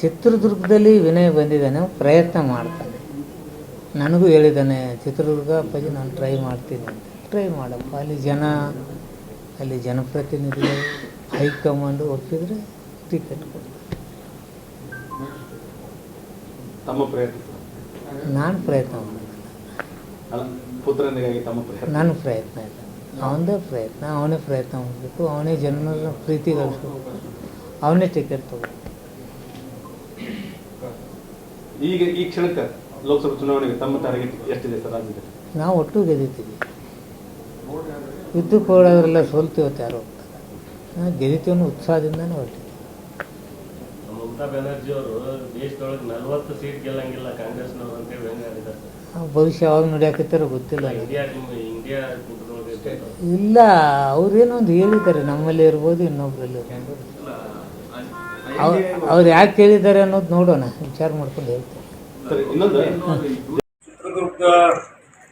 ಚಿತ್ರದುರ್ಗದಲ್ಲಿ ವಿನಯ್ ಬಂದಿದ್ದಾನೆ ಪ್ರಯತ್ನ ಮಾಡ್ತಾನೆ. ನನಗೂ ಹೇಳಿದ್ದಾನೆ ಚಿತ್ರದುರ್ಗ ಅಪ್ಪಾಜಿ ನಾನು ಟ್ರೈ ಮಾಡ್ತೀನಿ ಅಂತ. ಟ್ರೈ ಮಾಡಪ್ಪ. ಅಲ್ಲಿ ಜನ ಅಲ್ಲಿ ಜನಪ್ರತಿನಿಧಿಗಳು ಹೈಕಮಾಂಡು ಒಪ್ಪಿದ್ರೆ ಟಿಕೆಟ್ ಕೊಡ್ತಾರೆ. ನಾನು ಪ್ರಯತ್ನ ಮಾಡೋದಿಲ್ಲ ನನ್ನ ಪ್ರಯತ್ನ. ಇಲ್ಲ. ಅವನದೇ ಪ್ರಯತ್ನ. ಅವನೇ ಪ್ರಯತ್ನ ಮಾಡಬೇಕು. ಅವನೇ ಜನರ ಪ್ರೀತಿ ಗಳಿಸ್ಬೇಕು ಅವನೇ ಟಿಕೆಟ್ ತಗೋ ಈಗ ಈ ಕ್ಷಣಕ್ಕೆ ಲೋಕಸಭಾ ಚುನಾವಣೆಗೆ ತಮ್ಮ ಟಾರ್ಗೆಟ್ ಎಷ್ಟಿದೆ ಸರ್ ರಾಜ್ಯದಲ್ಲಿ? ನಾವು ಒಟ್ಟು ಗೆದ್ದಿದ್ದೀವಿ ಯುದ್ಧಕ್ಕೆ ಹೋಗೋದ್ರೆಲ್ಲ ಸೋಲ್ತೀವತ್ತು ಯಾರು ಹೋಗ್ತಾರೆ. ನಾವು ಗೆದ್ದಿತೀವಿ ಅನ್ನೋ ಉತ್ಸಾಹದಿಂದನೇ ಹೊರಟಿದ್ದೀವಿ ಮಮತಾ ಬ್ಯಾನರ್ಜಿ ಅವರು ದೇಶದೊಳಗೆ ನಲ್ವತ್ತು ಸೀಟ್ ಗೆಲ್ಲಂಗಿಲ್ಲ ಕಾಂಗ್ರೆಸ್ನವ್ರು ಆ ಭವಿಷ್ಯ ಯಾವಾಗ ನಡೆಯಾಕತ್ತಾರೋ ಗೊತ್ತಿಲ್ಲ. India India. ಇಲ್ಲ ಅವ್ರೇನೊಂದು ಹೇಳಿದ್ದಾರೆ. ನಮ್ಮಲ್ಲಿ ಇರ್ಬೋದು ಇನ್ನೊಬ್ರಲ್ಲಿ ಇರ್ಬೋದು. ಅವ್ರು ಯಾಕೆ ಕೇಳಿದ್ದಾರೆ ಅನ್ನೋದು ನೋಡೋಣ ವಿಚಾರ ಮಾಡ್ಕೊಂಡು ಹೇಳ್ತೀನಿ. ಸರ್ ಇನ್ನೊಂದು. ಚಿತ್ರದುರ್ಗ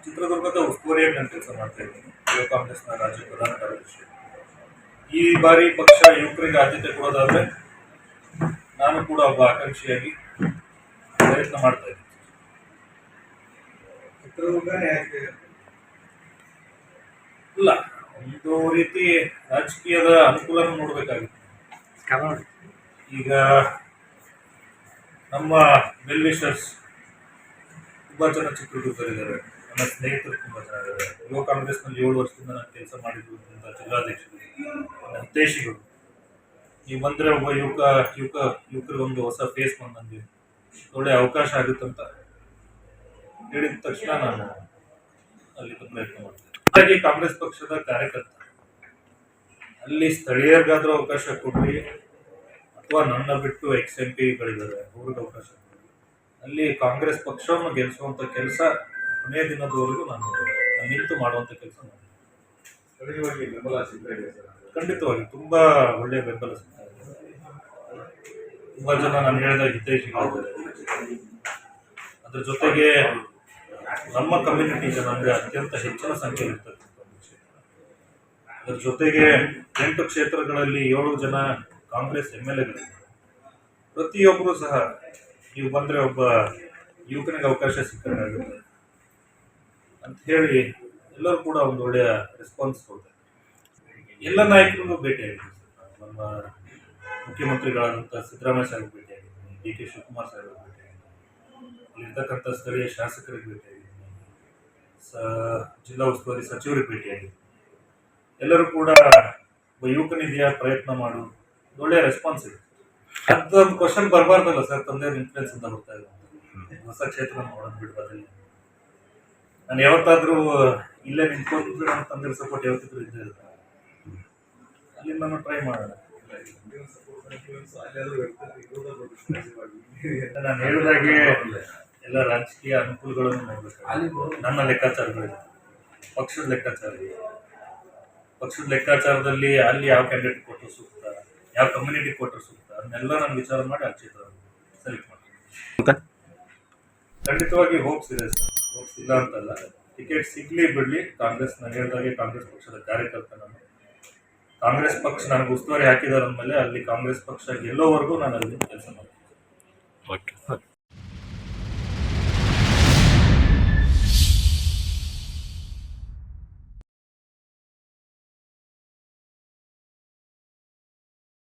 ಚಿತ್ರದುರ್ಗದ ಉಸ್ತುವಾರಿಯಾಗಿ ನಾನು ಕೆಲಸ ಮಾಡ್ತಾ ಇದ್ದೀನಿ ಯುವ ಕಾಂಗ್ರೆಸ್ನ ರಾಜ್ಯ ಪ್ರಧಾನ ಕಾರ್ಯದರ್ಶಿ. ಈ ಬಾರಿ ಪಕ್ಷ ಯುವಕರಿಗೆ ಆದ್ಯತೆ ಕೊಡೋದಾದ್ರೆ ನಾನು ಕೂಡ ಒಬ್ಬ ಆಕಾಂಕ್ಷಿಯಾಗಿ ಪ್ರಯತ್ನ ಮಾಡ್ತಾ ಇದ್ದೀನಿ. ಇಲ್ಲ ಒಂದು ರೀತಿ ರಾಜಕೀಯದ ಅನುಕೂಲನೂ ನೋಡಬೇಕಾಗುತ್ತೆ. ಈಗ ನಮ್ಮ ವೆಲ್ವಿಷರ್ಸ್ ತುಂಬ ಜನ ಚಿತ್ರದುರ್ಗದಲ್ಲಿದ್ದಾರೆ. ನನ್ನ ಸ್ನೇಹಿತರು ತುಂಬ ಜನ ಇದ್ದಾರೆ. ಯುವ ಕಾಂಗ್ರೆಸ್ನಲ್ಲಿ ಏಳು ವರ್ಷದಿಂದ ನಾನು ಕೆಲಸ ಮಾಡಿದ್ರಿಂದ ಜಿಲ್ಲಾಧ್ಯಕ್ಷರು ನನ್ನ ಹಿತೈಷಿಗಳು. ನೀವು ಬಂದ್ರೆ ಒಬ್ಬ ಯುವಕ ಯುವಕ ಯುವಕರಿಗೊಂದು ಹೊಸ ಫೇಸ್ ಬಂದಿದೆ ಒಳ್ಳೆ ಅವಕಾಶ ಆಗುತ್ತಂತ ಹೇಳಿದ ತಕ್ಷಣ ನಾನು ಅಲ್ಲಿ ಪ್ರಯತ್ನ ಮಾಡ್ತೀನಿ. ಹಾಗಾಗಿ ಕಾಂಗ್ರೆಸ್ ಪಕ್ಷದ ಕಾರ್ಯಕರ್ತ, ಅಲ್ಲಿ ಸ್ಥಳೀಯರಿಗಾದ್ರೂ ಅವಕಾಶ ಕೊಡ್ರಿ ಅಥವಾ ನನ್ನ ಬಿಟ್ಟು ಎಕ್ಸ್ ಎಂ ಪಿಗಳಿದ್ದಾರೆ ಅವ್ರಿಗೆ ಅವಕಾಶ ಅಲ್ಲಿ ಕಾಂಗ್ರೆಸ್ ಪಕ್ಷವನ್ನು ಗೆಲ್ಲಿಸುವಂತ ಕೆಲಸ ಕೊನೆಯ ದಿನದವರೆಗೂ ನಾನು ನಿಂತು ಮಾಡುವಂತ ಕೆಲಸ ಮಾಡ್ತೀನಿ ಖಂಡಿತವಾಗಿ ತುಂಬಾ ಒಳ್ಳೆಯ ಬೆಂಬಲ ಸಿಗ್ತಾ ಇದೆ. ತುಂಬಾ ಜನ ನಾನು ಹೇಳಿದ ಹಿತೈಷಿಗಳಿದ್ದಾರೆ ಅದ್ರ ಜೊತೆಗೆ ನಮ್ಮ ಕಮ್ಯುನಿಟಿ ಜನಾಂಗ ಅತ್ಯಂತ ಹೆಚ್ಚಿನ ಸಂಖ್ಯೆಯಲ್ಲಿ ಇರ್ತಕ್ಕಂಥ ಅದ್ರ ಜೊತೆಗೆ ಎಂಟು ಕ್ಷೇತ್ರಗಳಲ್ಲಿ ಏಳು ಜನ ಕಾಂಗ್ರೆಸ್ ಎಂ ಎಲ್ ಎಗಳು. ಪ್ರತಿಯೊಬ್ಬರೂ ಸಹ ನೀವು ಬಂದ್ರೆ ಒಬ್ಬ ಯುವಕನಿಗೆ ಅವಕಾಶ ಸಿಕ್ಕಂಗಾಗುತ್ತೆ ಅಂತ ಹೇಳಿ ಎಲ್ಲರೂ ಕೂಡ ಒಂದು ಒಳ್ಳೆಯ ರೆಸ್ಪಾನ್ಸ್ ಕೊಡ್ತಾರೆ. ಎಲ್ಲ ನಾಯಕರಿಗೂ ಭೇಟಿಯಾಗಿದ್ದೀನಿ ನಮ್ಮ ಮುಖ್ಯಮಂತ್ರಿಗಳಾದಂಥ ಸಿದ್ದರಾಮಯ್ಯ ಸಾಹೇಬ್ ಭೇಟಿಯಾಗಿದ್ದೀನಿ ಡಿ ಕೆ ಶಿವಕುಮಾರ್ ಸಾಹೇಬ್ ಭೇಟಿಯಾಗಿದ್ದೀನಿ ಇಲ್ಲಿರ್ತಕ್ಕಂಥ ಸ್ಥಳೀಯ ಶಾಸಕರಿಗೆ ಭೇಟಿಯಾಗಿದ್ದೀನಿ ಸ ಜಿಲ್ಲಾ ಉಸ್ತುವಾರಿ ಸಚಿವರಿಗೆ ಭೇಟಿಯಾಗಿದ್ದೀನಿ ಎಲ್ಲರೂ ಕೂಡ ಒಬ್ಬ ಯುವಕನಿದೆಯಾ ಪ್ರಯತ್ನ ಮಾಡು. ಒಂದು ಒಳ್ಳೆಯ ರೆಸ್ಪಾನ್ಸ್ ಇದೆ. ಅದೊಂದು ಕ್ವಶನ್ ಬರಬಾರ್ದಲ್ಲ ಸರ್ ತಂದೆ ಇನ್ಫ್ಲೂಯೆನ್ಸ್ ಅಂತ ಬರ್ತಾ ಇದೆ. ಹೊಸ ಕ್ಷೇತ್ರ ನೋಡೋಣ ಬಿಡ್ಬೋದಿಲ್ಲ ನಾನು ಯಾವತ್ತಾದ್ರೂ ಇಲ್ಲೇ ನಿಂತ್ಕೊಂಡು ನಮ್ಮ ತಂದೆ ಸಪೋರ್ಟ್ ಯಾವತ್ತಿದ್ರು ಇದ್ದೇ ಇರುತ್ತೆ ಅಲ್ಲಿ ನಾನು ಟ್ರೈ ಮಾಡೋಣ. ನಾನು ಹೇಳಿದಾಗೆ ಎಲ್ಲ ರಾಜಕೀಯ ಅನುಕೂಲಗಳನ್ನು ನೋಡ್ಬೇಕು. ನನ್ನ ಲೆಕ್ಕಾಚಾರಗಳಿದೆ ಪಕ್ಷದ ಲೆಕ್ಕಾಚಾರ ಪಕ್ಷದ ಲೆಕ್ಕಾಚಾರದಲ್ಲಿ ಅಲ್ಲಿ ಯಾವ ಕ್ಯಾಂಡಿಡೇಟ್ ಕೊಟ್ಟರು ಸೂಕ್ತ? ಯಾವ ಕಮ್ಯುನಿಟಿ ಕೊಟ್ಟರು ಸೂಕ್ತ ಅದನ್ನೆಲ್ಲ ನಾನು ವಿಚಾರ ಮಾಡಿ ಆ ಕ್ಷೇತ್ರ ಸೆಲೆಕ್ಟ್ ಮಾಡ್ತೀನಿ. ಖಂಡಿತವಾಗಿ ಹೋಪ್ಸ್ ಇದೆ ಸರ್. ಹೋಪ್ಸ್ ಇಲ್ಲ ಅಂತಲ್ಲ. ಟಿಕೆಟ್ ಸಿಗ್ಲಿ ಬಿಡ್ಲಿ ಕಾಂಗ್ರೆಸ್ ನಾನು ಹೇಳಿದಾಗೆ ಕಾಂಗ್ರೆಸ್ ಪಕ್ಷದ ಕಾರ್ಯಕರ್ತ ನಾನು. ಕಾಂಗ್ರೆಸ್ ಪಕ್ಷ ನನಗೆ ಉಸ್ತುವಾರಿ ಹಾಕಿದಾರ ಅಂದಮೇಲೆ ಅಲ್ಲಿ ಕಾಂಗ್ರೆಸ್ ಪಕ್ಷ ಗೆಲ್ಲೋವರೆಗೂ ನಾನು ಅಲ್ಲಿ ಕೆಲಸ ಮಾಡ್ತೀನಿ. ಓಕೆ